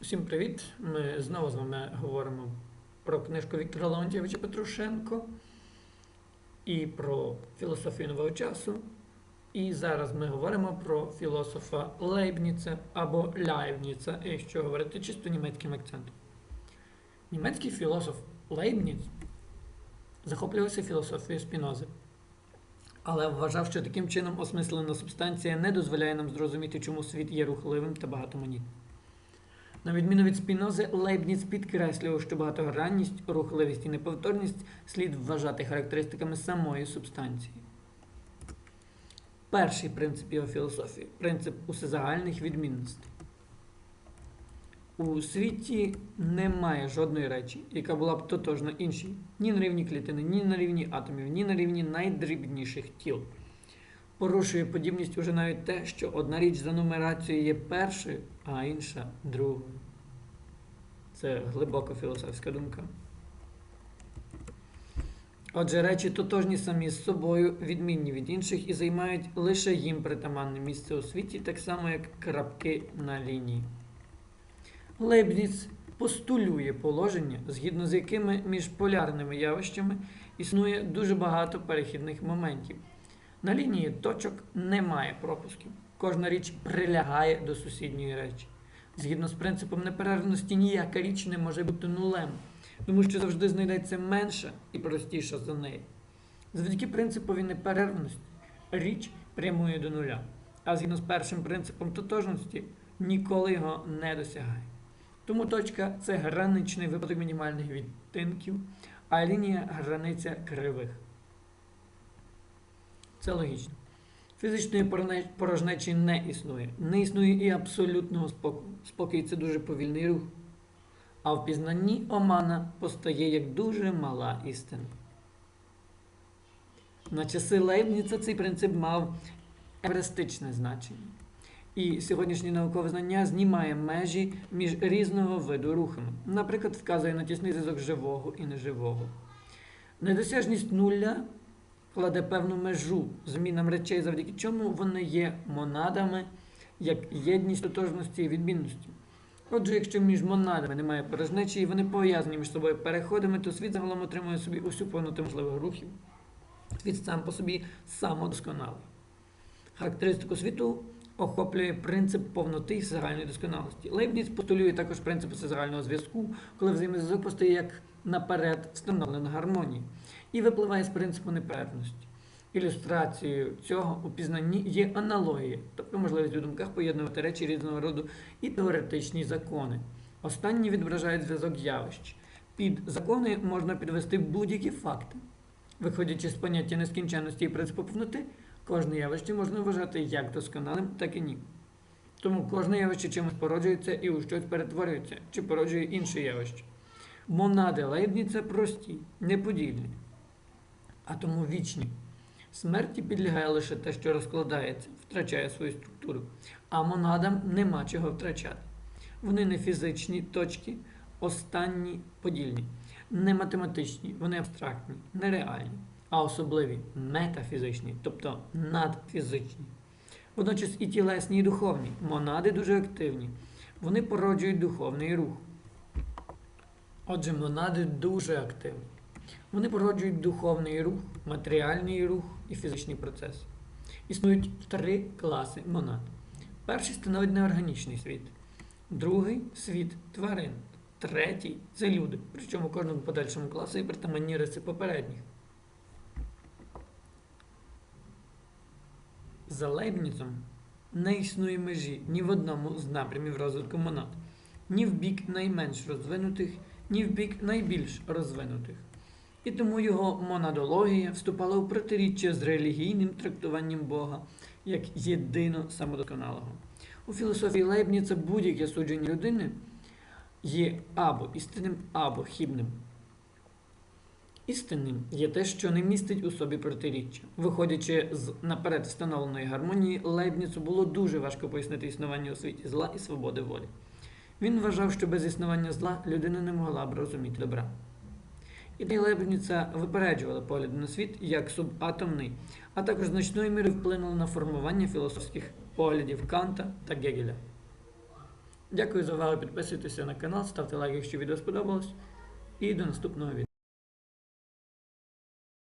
Всім привіт! Ми знову з вами говоримо про книжку Віктора Леонтьєвича Петрушенко і про філософію нового часу. І зараз ми говоримо про філософа Лейбніца або Ляйбніца, якщо говорити чисто німецьким акцентом. Німецький філософ Лейбніц захоплювався філософією Спінози, але вважав, що таким чином осмислена субстанція не дозволяє нам зрозуміти, чому світ є рухливим та багатоманітним. На відміну від Спінози, Лейбніц підкреслював, що багатогранність, рухливість і неповторність слід вважати характеристиками самої субстанції. Перший принцип його філософії принцип усезагальних відмінностей. У світі немає жодної речі, яка була б тотожна іншій, ні на рівні клітини, ні на рівні атомів, ні на рівні найдрібніших тіл. Порушує подібність уже навіть те, що одна річ за нумерацією є першою, а інша другою. Це глибока філософська думка. Отже, речі тотожні самі з собою, відмінні від інших і займають лише їм притаманне місце у світі, так само як крапки на лінії. Лейбніц постулює положення, згідно з якими між полярними явищами існує дуже багато перехідних моментів. На лінії точок немає пропусків. Кожна річ прилягає до сусідньої речі. Згідно з принципом неперервності, ніяка річ не може бути нулем, тому що завжди знайдеться менша і простіша за неї. Завдяки принципові неперервності річ прямує до нуля, а згідно з першим принципом тотожності ніколи його не досягає. Тому точка це граничний випадок мінімальних відтинків, а лінія границя кривих. Це логічно. Фізичної порожнечі не існує. Не існує і абсолютного спокою. Спокій це дуже повільний рух. А в пізнанні омана постає як дуже мала істина. На часи Лейбніца цей принцип мав евристичне значення. І сьогоднішнє наукове знання знімає межі між різного виду рухами. Наприклад, вказує на тісний зв'язок живого і неживого. Недосяжність нуля кладе певну межу змінам речей, завдяки чому вони є монадами, як єдність тотожності і відмінності. Отже, якщо між монадами немає порожнечі і вони пов'язані між собою переходами, то світ загалом отримує собі усю повноту можливих рухів. Світ сам по собі самодосконалий. Характеристику світу охоплює принцип повноти і загальної досконалості. Лейбніц постулює також принцип загального зв'язку, коли взаємозв'язок постає як наперед встановлена гармонія і випливає з принципу неперервності. Ілюстрацією цього у пізнанні є аналогія, тобто можливість у думках поєднувати речі різного роду і теоретичні закони. Останні відображають зв'язок явищ. Під закони можна підвести будь-які факти. Виходячи з поняття нескінченності і принципу повноти, кожне явище можна вважати як досконалим, так і ні. Тому кожне явище чимось породжується і у щось перетворюється, чи породжує інше явище. Монади Лейбніца прості, неподільні, а тому вічні. Смерті підлягає лише те, що розкладається, втрачає свою структуру, а монадам нема чого втрачати. Вони не фізичні точки, останні подільні, не математичні, вони абстрактні, нереальні, а особливі метафізичні, тобто надфізичні. Водночас і тілесні, і духовні. Монади дуже активні. Вони породжують духовний рух. Отже, монади дуже активні. Вони породжують духовний рух, матеріальний рух і фізичний процес. Існують три класи монад. Перший становить неорганічний світ, другий світ тварин, третій це люди, причому кожному подальшому класу і притаманні риси попередніх. За Лейбніцом не існує межі ні в одному з напрямів розвитку монад, ні в бік найменш розвинутих, ні в бік найбільш розвинутих. І тому його монадологія вступала у протиріччя з релігійним трактуванням Бога як єдино самодосконалого. У філософії Лейбніца будь-яке судження людини є або істинним, або хібним. Істинним є те, що не містить у собі протиріччя. Виходячи з наперед встановленої гармонії, Лейбніцу було дуже важко пояснити існування у світі зла і свободи волі. Він вважав, що без існування зла людина не могла б розуміти добра. Ідея Лейбніца випереджувала погляди на світ як субатомний, а також значною мірою вплинула на формування філософських поглядів Канта та Гегеля. Дякую за увагу. Підписуйтеся на канал, ставте лайк, якщо відео сподобалось. І до наступного відео.